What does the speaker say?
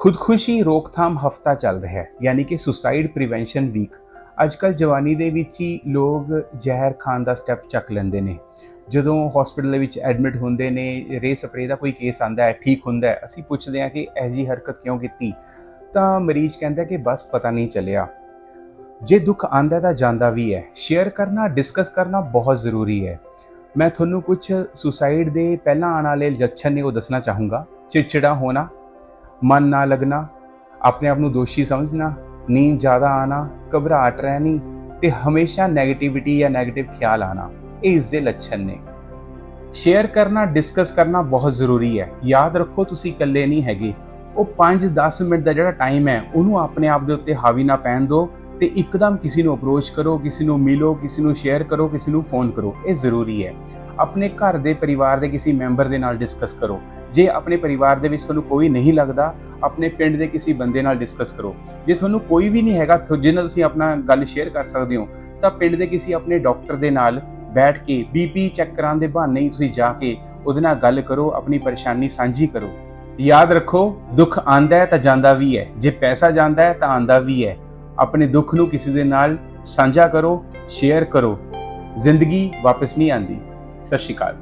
ਖੁਦਕੁਸ਼ੀ ਰੋਕਥਾਮ ਹਫਤਾ ਚੱਲ ਰਿਹਾ ਹੈ, ਯਾਨੀ ਕਿ ਸੁਸਾਈਡ ਪ੍ਰੀਵੈਂਸ਼ਨ ਵੀਕ ਅੱਜਕੱਲ ਜਵਾਨੀ ਦੇ ਵਿੱਚ ਹੀ ਲੋਕ ਜ਼ਹਿਰ ਖਾਣ ਦਾ ਸਟੈਪ ਚੱਕ ਲੈਂਦੇ ਨੇ। ਜਦੋਂ ਹਸਪੀਟਲ ਦੇ ਵਿੱਚ ਐਡਮਿਟ ਹੁੰਦੇ ਨੇ, ਰੇ ਸਪਰੇ ਦਾ ਕੋਈ ਕੇਸ ਆਂਦਾ ਹੈ, ਠੀਕ ਹੁੰਦਾ ਹੈ, ਅਸੀਂ ਪੁੱਛਦੇ ਹਾਂ ਕਿ ਇਹ ਜੀ ਹਰਕਤ ਕਿਉਂ ਕੀਤੀ? ਤਾਂ ਮਰੀਜ਼ ਕਹਿੰਦਾ ਕਿ ਬਸ ਪਤਾ ਨਹੀਂ ਚੱਲਿਆ। ਜੇ ਦੁੱਖ ਆਂਦਾ ਤਾਂ ਜਾਂਦਾ ਵੀ ਹੈ। ਸ਼ੇਅਰ ਕਰਨਾ ਡਿਸਕਸ ਕਰਨਾ ਬਹੁਤ ਜ਼ਰੂਰੀ ਹੈ। ਮੈਂ ਤੁਹਾਨੂੰ ਕੁਝ ਸੁਸਾਈਡ ਦੇ ਪਹਿਲਾਂ ਆਉਣ ਵਾਲੇ ਲੱਛਣ ਨੇ ਉਹ ਦੱਸਣਾ ਚਾਹੂੰਗਾ। ਚਿੜਚਿੜਾ ਹੋਣਾ ਮਨ ਨਾ ਲੱਗਣਾ, ਆਪਣੇ ਆਪ ਨੂੰ ਦੋਸ਼ੀ ਸਮਝਣਾ, ਨੀਂਦ ਜ਼ਿਆਦਾ ਆਣਾ ਘਬਰਾਹਟ ਰਹਿਣੀ ਤੇ ਹਮੇਸ਼ਾ 네ਗੇਟਿਵਿਟੀ ਜਾਂ 네ਗੇਟਿਵ ਖਿਆਲ ਆਣਾ ਇਹ ਇਸ ਦੇ ਲੱਛਣ ਨੇ। ਸ਼ੇਅਰ ਕਰਨਾ ਡਿਸਕਸ ਕਰਨਾ ਬਹੁਤ ਜ਼ਰੂਰੀ ਹੈ। ਯਾਦ ਰੱਖੋ, ਤੁਸੀਂ ਇਕੱਲੇ ਨਹੀਂ ਹੈਗੇ। ਉਹ 5-10 ਮਿੰਟ ਦਾ ਜਿਹੜਾ ਟਾਈਮ ਹੈ, ਉਹਨੂੰ ਆਪਣੇ ਆਪ ਦੇ ਉੱਤੇ ਹਾਵੀ ਨਾ ਪੈਣ ਦਿਓ। ਤੇ ਇੱਕਦਮ ਕਿਸੇ ਨੂੰ ਅਪਰੋਚ ਕਰੋ, ਕਿਸੇ ਨੂੰ ਮਿਲੋ, ਕਿਸੇ ਨੂੰ ਸ਼ੇਅਰ ਕਰੋ, ਕਿਸੇ ਨੂੰ ਫੋਨ ਕਰੋ। ਇਹ ਜ਼ਰੂਰੀ ਹੈ। ਆਪਣੇ ਘਰ ਦੇ ਪਰਿਵਾਰ ਦੇ ਕਿਸੇ ਮੈਂਬਰ ਦੇ ਨਾਲ ਡਿਸਕਸ ਕਰੋ। ਜੇ ਆਪਣੇ ਪਰਿਵਾਰ ਦੇ ਵਿੱਚ ਤੁਹਾਨੂੰ ਕੋਈ ਨਹੀਂ ਲੱਗਦਾ, ਆਪਣੇ ਪਿੰਡ ਦੇ ਕਿਸੇ ਬੰਦੇ ਨਾਲ ਡਿਸਕਸ ਕਰੋ। ਜੇ ਤੁਹਾਨੂੰ ਕੋਈ ਵੀ ਨਹੀਂ ਹੈਗਾ ਜਿਹਨਾਂ ਤੁਸੀਂ ਆਪਣਾ ਗੱਲ ਸ਼ੇਅਰ ਕਰ ਸਕਦੇ ਹੋ, ਤਾਂ ਪਿੰਡ ਦੇ ਕਿਸੇ ਆਪਣੇ ਡਾਕਟਰ ਦੇ ਨਾਲ ਬੈਠ ਕੇ ਬੀਪੀ ਚੈੱਕ ਕਰਾਉਣ ਦੇ ਬਹਾਨੇ ਹੀ ਤੁਸੀਂ ਜਾ ਕੇ ਉਹਦੇ ਨਾਲ ਗੱਲ ਕਰੋ, ਆਪਣੀ ਪਰੇਸ਼ਾਨੀ ਸਾਂਝੀ ਕਰੋ। ਯਾਦ ਰੱਖੋ, ਦੁੱਖ ਆਂਦਾ ਹੈ ਤਾਂ ਜਾਂਦਾ ਵੀ ਹੈ। ਜੇ ਪੈਸਾ ਜਾਂਦਾ ਹੈ ਤਾਂ ਆਂਦਾ ਵੀ ਹੈ। ਆਪਣੇ ਦੁੱਖ ਨੂੰ ਕਿਸੇ ਦੇ ਨਾਲ ਸਾਂਝਾ ਕਰੋ ਸ਼ੇਅਰ ਕਰੋ। ਜ਼ਿੰਦਗੀ ਵਾਪਸ ਨਹੀਂ ਆਂਦੀ ਸਤਿ ਸ਼੍ਰੀ ਅਕਾਲ।